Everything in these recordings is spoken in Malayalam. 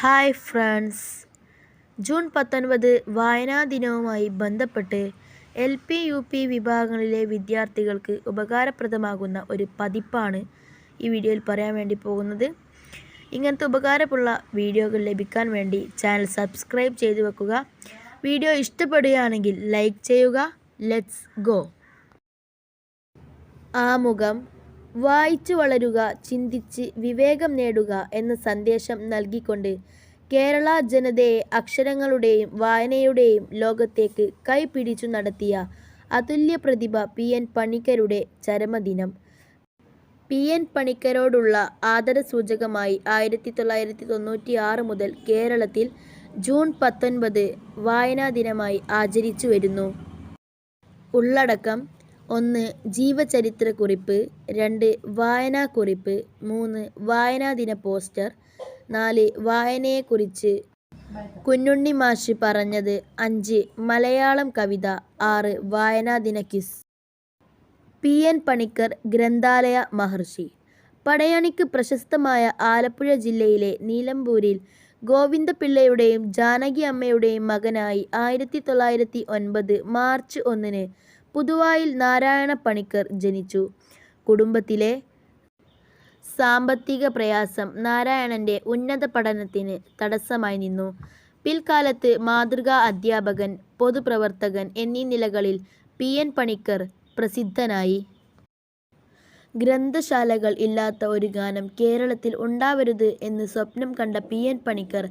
Hi friends. ജൂൺ പത്തൊൻപത് വായനാ ദിനവുമായി ബന്ധപ്പെട്ട് എൽ പി യു പി വിഭാഗങ്ങളിലെ വിദ്യാർത്ഥികൾക്ക് ഉപകാരപ്രദമാകുന്ന ഒരു പതിപ്പാണ് ഈ വീഡിയോയിൽ പറയാൻ വേണ്ടി പോകുന്നത്. ഇങ്ങനത്തെ ഉപകാരമുള്ള വീഡിയോകൾ ലഭിക്കാൻ വേണ്ടി ചാനൽ സബ്സ്ക്രൈബ് ചെയ്തു വെക്കുക. വീഡിയോ ഇഷ്ടപ്പെടുകയാണെങ്കിൽ ലൈക്ക് ചെയ്യുക. Let's go. ആമുഖം വായിച്ചു വളരുക ചിന്തിച്ച് വിവേകം നേടുക എന്ന സന്ദേശം നൽകിക്കൊണ്ട് കേരള ജനതയെ അക്ഷരങ്ങളുടെയും വായനയുടെയും ലോകത്തേക്ക് കൈപിടിച്ചു നടത്തിയ അതുല്യ പ്രതിഭ പി. എൻ. പണിക്കരുടെ ചരമദിനം. പി. എൻ. പണിക്കരോടുള്ള ആദരസൂചകമായി ആയിരത്തി തൊള്ളായിരത്തി തൊണ്ണൂറ്റി ആറ് മുതൽ കേരളത്തിൽ ജൂൺ പത്തൊൻപത് വായനാ ദിനമായി ആചരിച്ചു വരുന്നു. ഉള്ളടക്കം ഒന്ന് ജീവചരിത്രക്കുറിപ്പ്. രണ്ട് വായനാക്കുറിപ്പ്. മൂന്ന് വായനാദിന പോസ്റ്റർ. നാല് വായനയെക്കുറിച്ച്. കുഞ്ഞുണ്ണി മാഷി പറഞ്ഞത് അഞ്ച് മലയാളം കവിത. ആറ് വായനാദിന കിസ്. പി. എൻ. പണിക്കർ ഗ്രന്ഥാലയ മഹർഷി. പടയണിക്ക് പ്രശസ്തമായ ആലപ്പുഴ ജില്ലയിലെ നീലമ്പൂരിൽ ഗോവിന്ദപിള്ളയുടെയും ജാനകി അമ്മയുടെയും മകനായി ആയിരത്തി തൊള്ളായിരത്തി ഒൻപത് മാർച്ച് ഒന്നിന് പുതുവായിൽ നാരായണ പണിക്കർ ജനിച്ചു. കുടുംബത്തിലെ സാമ്പത്തിക പ്രയാസം നാരായണന്റെ ഉന്നത പഠനത്തിന് തടസ്സമായി നിന്നു. പിൽക്കാലത്ത് മാതൃകാ അധ്യാപകൻ പൊതുപ്രവർത്തകൻ എന്നീ നിലകളിൽ പി. എൻ. പണിക്കർ പ്രസിദ്ധനായി. ഗ്രന്ഥശാലകൾ ഇല്ലാത്ത ഒരു ഗാനം കേരളത്തിൽ ഉണ്ടാവരുത് എന്ന് സ്വപ്നം കണ്ട പി. എൻ. പണിക്കർ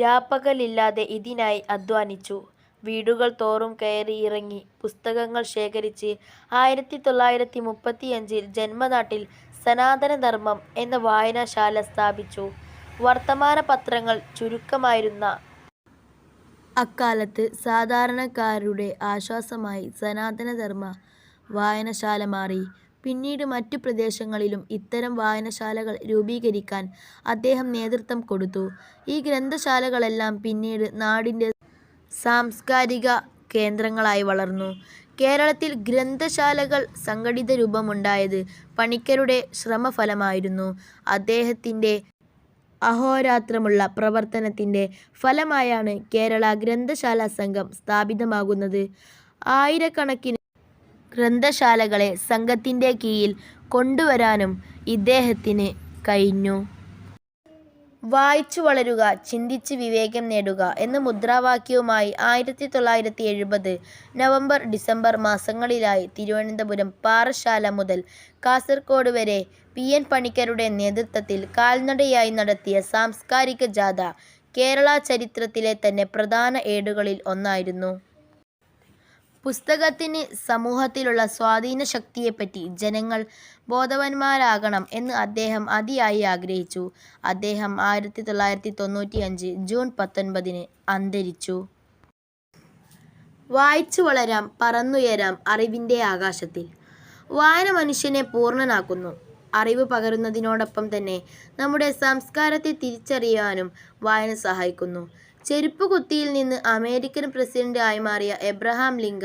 രാപ്പകലില്ലാതെ ഇതിനായി അധ്വാനിച്ചു. വീടുകൾ തോറും കയറി ഇറങ്ങി പുസ്തകങ്ങൾ ശേഖരിച്ച് ആയിരത്തി തൊള്ളായിരത്തി മുപ്പത്തിയഞ്ചിൽ ജന്മനാട്ടിൽ സനാതനധർമ്മം എന്ന വായനശാല സ്ഥാപിച്ചു. വർത്തമാന പത്രങ്ങൾ ചുരുക്കമായിരുന്ന അക്കാലത്ത് സാധാരണക്കാരുടെ ആശ്വാസമായി സനാതനധർമ്മ വായനശാല മാറി. പിന്നീട് മറ്റു പ്രദേശങ്ങളിലും ഇത്തരം വായനശാലകൾ രൂപീകരിക്കാൻ അദ്ദേഹം നേതൃത്വം കൊടുത്തു. ഈ ഗ്രന്ഥശാലകളെല്ലാം പിന്നീട് നാടിന്റെ സാംസ്കാരിക കേന്ദ്രങ്ങളായി വളർന്നു. കേരളത്തിൽ ഗ്രന്ഥശാലകൾ സംഘടിത രൂപമുണ്ടായത് പണിക്കരുടെ ശ്രമഫലമായിരുന്നു. അദ്ദേഹത്തിന്റെ അഹോരാത്രമുള്ള പ്രവർത്തനത്തിന്റെ ഫലമായാണ് കേരള ഗ്രന്ഥശാല സംഘം സ്ഥാപിതമാകുന്നത്. ആയിരക്കണക്കിന് ഗ്രന്ഥശാലകളെ സംഘത്തിന്റെ കീഴിൽ കൊണ്ടുവരാനും ഇദ്ദേഹത്തിന് കഴിഞ്ഞു. വായിച്ചു വളരുക ചിന്തിച്ച് വിവേകം നേടുക എന്ന മുദ്രാവാക്യവുമായി ആയിരത്തി തൊള്ളായിരത്തി എഴുപത് നവംബർ ഡിസംബർ മാസങ്ങളിലായി തിരുവനന്തപുരം പാറശാല മുതൽ കാസർഗോഡ് വരെ പി. എൻ. പണിക്കരുടെ നേതൃത്വത്തിൽ കാൽനടയായി നടത്തിയ സാംസ്കാരിക ജാഥ കേരള ചരിത്രത്തിലെ തന്നെ പ്രധാന ഏടുകളിൽ ഒന്നായിരുന്നു. പുസ്തകത്തിന് സമൂഹത്തിലുള്ള സ്വാധീന ശക്തിയെപ്പറ്റി ജനങ്ങൾ ബോധവാന്മാരാകണം എന്ന് അദ്ദേഹം അതിയായി ആഗ്രഹിച്ചു. അദ്ദേഹം ആയിരത്തി തൊള്ളായിരത്തി തൊണ്ണൂറ്റി അഞ്ച് ജൂൺ പത്തൊൻപതിന് അന്തരിച്ചു. വായിച്ചു വളരാം പറന്നുയരാം അറിവിന്റെ ആകാശത്തിൽ. വായന മനുഷ്യനെ പൂർണനാക്കുന്നു. അറിവ് പകരുന്നതിനോടൊപ്പം തന്നെ നമ്മുടെ സംസ്കാരത്തെ തിരിച്ചറിയാനും വായന സഹായിക്കുന്നു. ചെരുപ്പ് കുത്തിയിൽ നിന്ന് അമേരിക്കൻ പ്രസിഡന്റ് ആയി മാറിയ എബ്രഹാം ലിങ്ക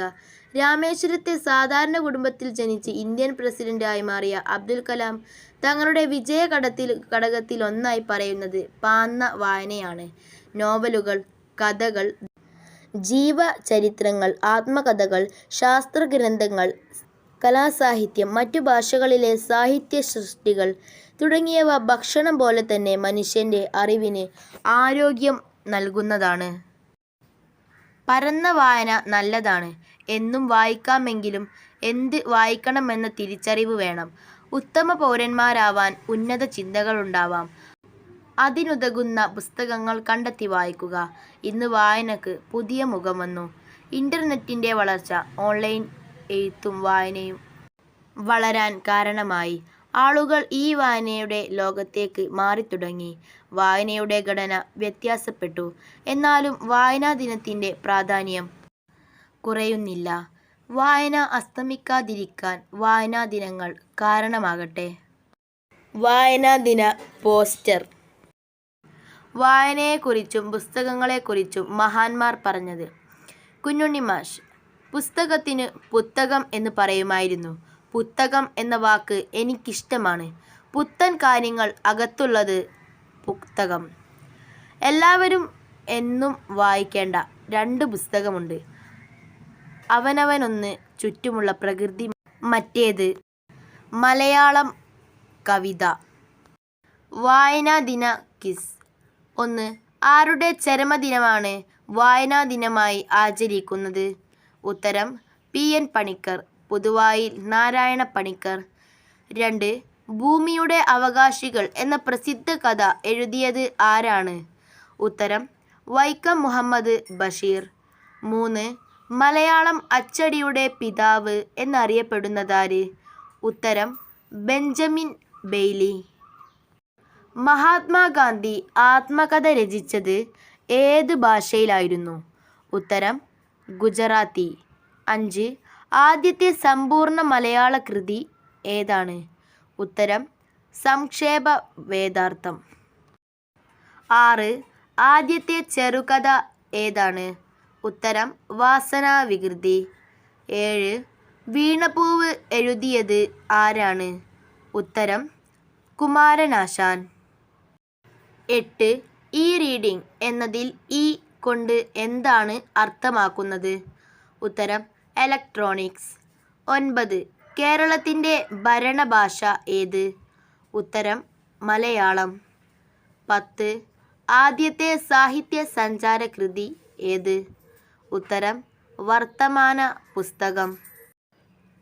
രാമേശ്വരത്തെ സാധാരണ കുടുംബത്തിൽ ജനിച്ച് ഇന്ത്യൻ പ്രസിഡന്റ് ആയി മാറിയ അബ്ദുൽ കലാം തങ്ങളുടെ വിജയ കടത്തിൽ ഘടകത്തിൽ ഒന്നായി പറയുന്നത് പാന്ന വായനയാണ്. നോവലുകൾ കഥകൾ ജീവചരിത്രങ്ങൾ ആത്മകഥകൾ ശാസ്ത്രഗ്രന്ഥങ്ങൾ കലാസാഹിത്യം മറ്റു ഭാഷകളിലെ സാഹിത്യ സൃഷ്ടികൾ തുടങ്ങിയവ ഭക്ഷണം പോലെ തന്നെ മനുഷ്യന്റെ അറിവിന് ആരോഗ്യം നൽകുന്നതാണ്. പരന്ന വായന നല്ലതാണ്. എന്നും വായിക്കാമെങ്കിലും എന്ത് വായിക്കണമെന്ന തിരിച്ചറിവ് വേണം. ഉത്തമ പൗരന്മാരാവാൻ ഉന്നത ചിന്തകളുണ്ടാവാം. അതിനുതകുന്ന പുസ്തകങ്ങൾ കണ്ടെത്തി വായിക്കുക. ഇന്ന് വായനക്ക് പുതിയ മുഖം വന്നു. ഇന്റർനെറ്റിന്റെ വളർച്ച ഓൺലൈൻ എഴുത്തും വായനയും വളരാൻ കാരണമായി. ആളുകൾ ഈ വായനയുടെ ലോകത്തേക്ക് മാറിത്തുടങ്ങി. വായനയുടെ ഘടന വ്യത്യാസപ്പെട്ടു. എന്നാലും വായനാ ദിനത്തിന്റെ പ്രാധാന്യം കുറയുന്നില്ല. വായന അസ്തമിക്കാതിരിക്കാൻ വായനാ ദിനങ്ങൾ കാരണമാകട്ടെ. വായനാ ദിന പോസ്റ്റർ. വായനയെക്കുറിച്ചും പുസ്തകങ്ങളെക്കുറിച്ചും മഹാന്മാർ പറഞ്ഞത് കുഞ്ഞുണ്ണി മാഷ്. പുസ്തകത്തിന് പുത്തകം എന്ന് പറയുമായിരുന്നു. പുത്തകം എന്ന വാക്ക് എനിക്കിഷ്ടമാണ്. പുത്തൻ കാര്യങ്ങൾ അകത്തുള്ളത് പുസ്തകം. എല്ലാവരും എന്നും വായിക്കേണ്ട രണ്ട് പുസ്തകമുണ്ട്. അവനവനൊന്ന് ചുറ്റുമുള്ള പ്രകൃതി മറ്റേത് മലയാളം കവിത. വായനാ ദിന കിസ് ഒന്ന് ആരുടെ ചരമദിനമാണ് വായനാ ദിനമായി ആചരിക്കുന്നത്? ഉത്തരം പി എൻ പണിക്കർ. പുതുവായിൽ നാരായണ പണിക്കർ രണ്ട് ഭൂമിയുടെ അവകാശികൾ എന്ന പ്രസിദ്ധ കഥ എഴുതിയത് ആരാണ്? ഉത്തരം വൈക്കം മുഹമ്മദ് ബഷീർ. മൂന്ന് മലയാളം അച്ചടിയുടെ പിതാവ് എന്നറിയപ്പെടുന്നതാര്? ഉത്തരം ബെഞ്ചമിൻ ബെയ്ലി. മഹാത്മാഗാന്ധി ആത്മകഥ രചിച്ചത് ഏത് ഭാഷയിലായിരുന്നു? ഉത്തരം ഗുജറാത്തി. അഞ്ച് ആദ്യത്തെ സമ്പൂർണ മലയാള കൃതി ഏതാണ്? ഉത്തരം സംക്ഷേപ വേദാർത്ഥം. ആറ് ആദ്യത്തെ ചെറുകഥ ഏതാണ്? ഉത്തരം വാസനാ വികൃതി. ഏഴ് വീണപൂവ് എഴുതിയത് ആരാണ്? ഉത്തരം കുമാരനാശാൻ. എട്ട് ഇ റീഡിംഗ് എന്നതിൽ ഇ കൊണ്ട് എന്താണ് അർത്ഥമാക്കുന്നത്? ഉത്തരം ഇലക്ട്രോണിക്സ്. ഒൻപത് കേരളത്തിന്റെ ഭരണഭാഷ ഏത്? ഉത്തരം മലയാളം. പത്ത് ആദ്യത്തെ സാഹിത്യ സഞ്ചാര കൃതി ഏത്? ഉത്തരം വർത്തമാന പുസ്തകം.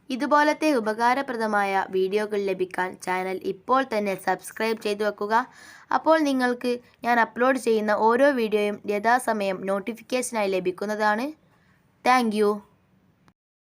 ഇതുപോലത്തെ ഉപകാരപ്രദമായ വീഡിയോകൾ ലഭിക്കാൻ ചാനൽ ഇപ്പോൾ തന്നെ സബ്സ്ക്രൈബ് ചെയ്തു വെക്കുക. അപ്പോൾ നിങ്ങൾക്ക് ഞാൻ അപ്ലോഡ് ചെയ്യുന്ന ഓരോ വീഡിയോയും യഥാസമയം നോട്ടിഫിക്കേഷനായി ലഭിക്കുന്നതാണ്. താങ്ക്